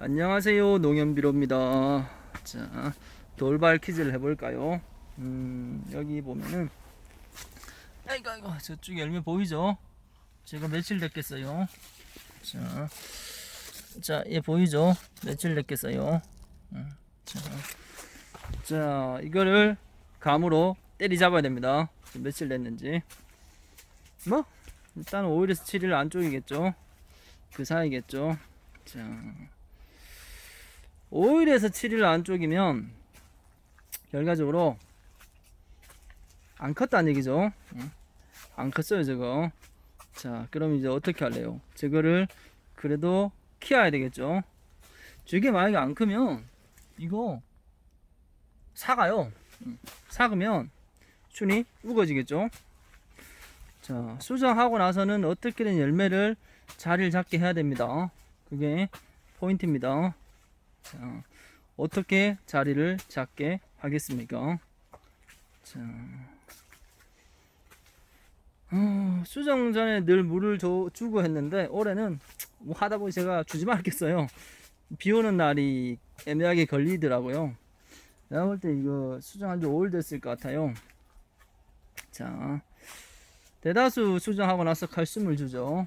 안녕하세요 농연비로입니다 자 돌발 퀴즈를 해볼까요 음 여기 보면은 아이고 아이고 저쪽 열매 보이죠 제가 며칠 됐겠어요 자, 자, 얘 보이죠? 며칠 됐겠어요? 음, 자, 자, 이거를 감으로 때리 잡아야 됩니다. 며칠 됐는지. 뭐, 일단 5일에서 7일 안쪽이겠죠? 그 사이겠죠? 자, 5일에서 7일 안쪽이면, 결과적으로, 안 컸다는 얘기죠? 응? 안 컸어요, 저거. 자, 그럼 이제 어떻게 할래요? 저거를 그래도 키워야 되겠죠? 저게 만약에 안 크면 이거 사가요. 음, 사그면 순이 우거지겠죠? 자, 수정하고 나서는 어떻게든 열매를 자리를 잡게 해야 됩니다. 그게 포인트입니다. 자, 어떻게 자리를 잡게 하겠습니까? 자. 어, 수정 전에 늘 물을 줘, 주고 했는데 올해는 뭐 하다 보니 제가 주지 말겠어요. 비 오는 날이 애매하게 걸리더라고요. 내가 볼 때 이거 수정한 지 5일 됐을 것 같아요. 자, 대다수 수정하고 나서 칼슘을 주죠.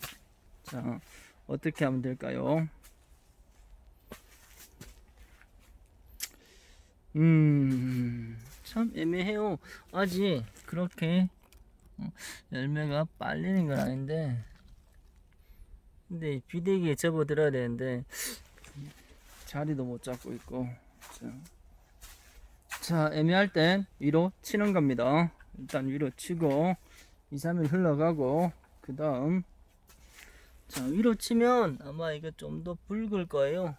자, 어떻게 하면 될까요? 음, 참 애매해요. 아직 그렇게 열매가 빨리는 건 아닌데. 근데 이 비대기에 접어들어야 되는데 자리도 못 잡고 있고. 자, 자 애매할 땐 위로 치는 겁니다. 일단 위로 치고 2, 3일 흘러가고 그 다음 자 위로 치면 아마 이거 좀더 붉을 거예요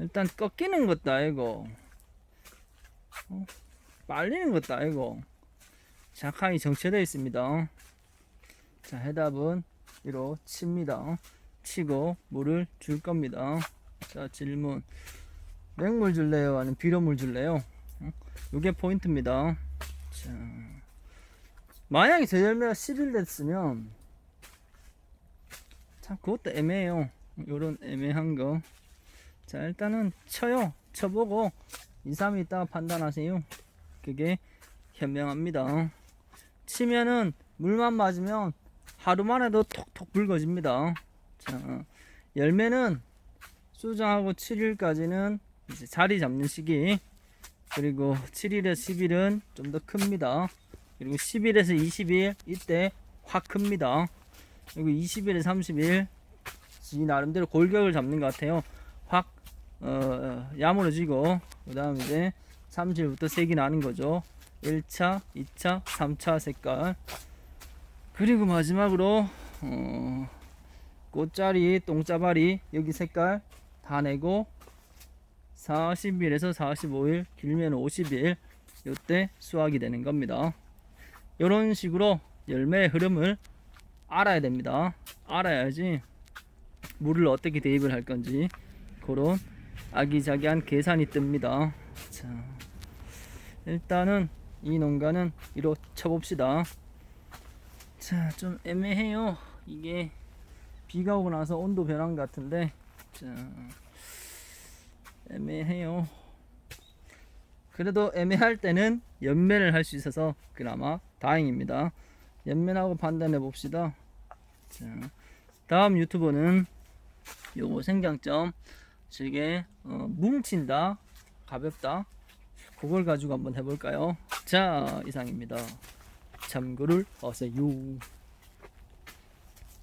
일단 꺾이는 것도 아니고 어? 빨리는 것도 아니고 자칸이 정체되어 있습니다. 자, 해답은 위로 칩니다. 치고 물을 줄 겁니다. 자, 질문. 맹물 줄래요? 아니면 비료물 줄래요? 어? 요게 포인트입니다. 자, 만약에 제 열매가 10일 됐으면 참 그것도 애매해요. 요런 애매한 거. 자, 일단은 쳐요. 쳐보고 2, 3일 있다가 판단하세요. 그게 현명합니다. 치면은 물만 맞으면 하루만 해도 톡톡 붉어집니다. 자, 열매는 수정하고 7일까지는 이제 자리 잡는 시기 그리고 7일에서 10일은 좀 더 큽니다. 그리고 10일에서 20일 이때 확 큽니다. 그리고 20일에서 30일 이 나름대로 골격을 잡는 것 같아요. 확 어, 야무러지고 그 다음에 이제 30일부터 색이 나는 거죠. 1차, 2차, 3차 색깔. 그리고 마지막으로 어, 꽃자리, 똥자발이 여기 색깔 다 내고 40일에서 45일 길면 50일 요때 수확이 되는 겁니다. 이런 식으로 열매의 흐름을 알아야 됩니다. 알아야지 물을 어떻게 대입을 할 건지 그런 아기자기한 계산이 뜹니다 자, 일단은 이 농가는 이로 쳐봅시다. 자, 좀 애매해요. 이게 비가 오고 나서 온도 것 같은데, 자, 애매해요. 그래도 애매할 때는 연매를 할 수 있어서 그나마 다행입니다. 연매하고 판단해 봅시다. 자, 다음 유튜버는 요거 생장점, 저게 어, 뭉친다, 가볍다. 그걸 가지고 한번 해볼까요? 자, 이상입니다. 참고를 하세요.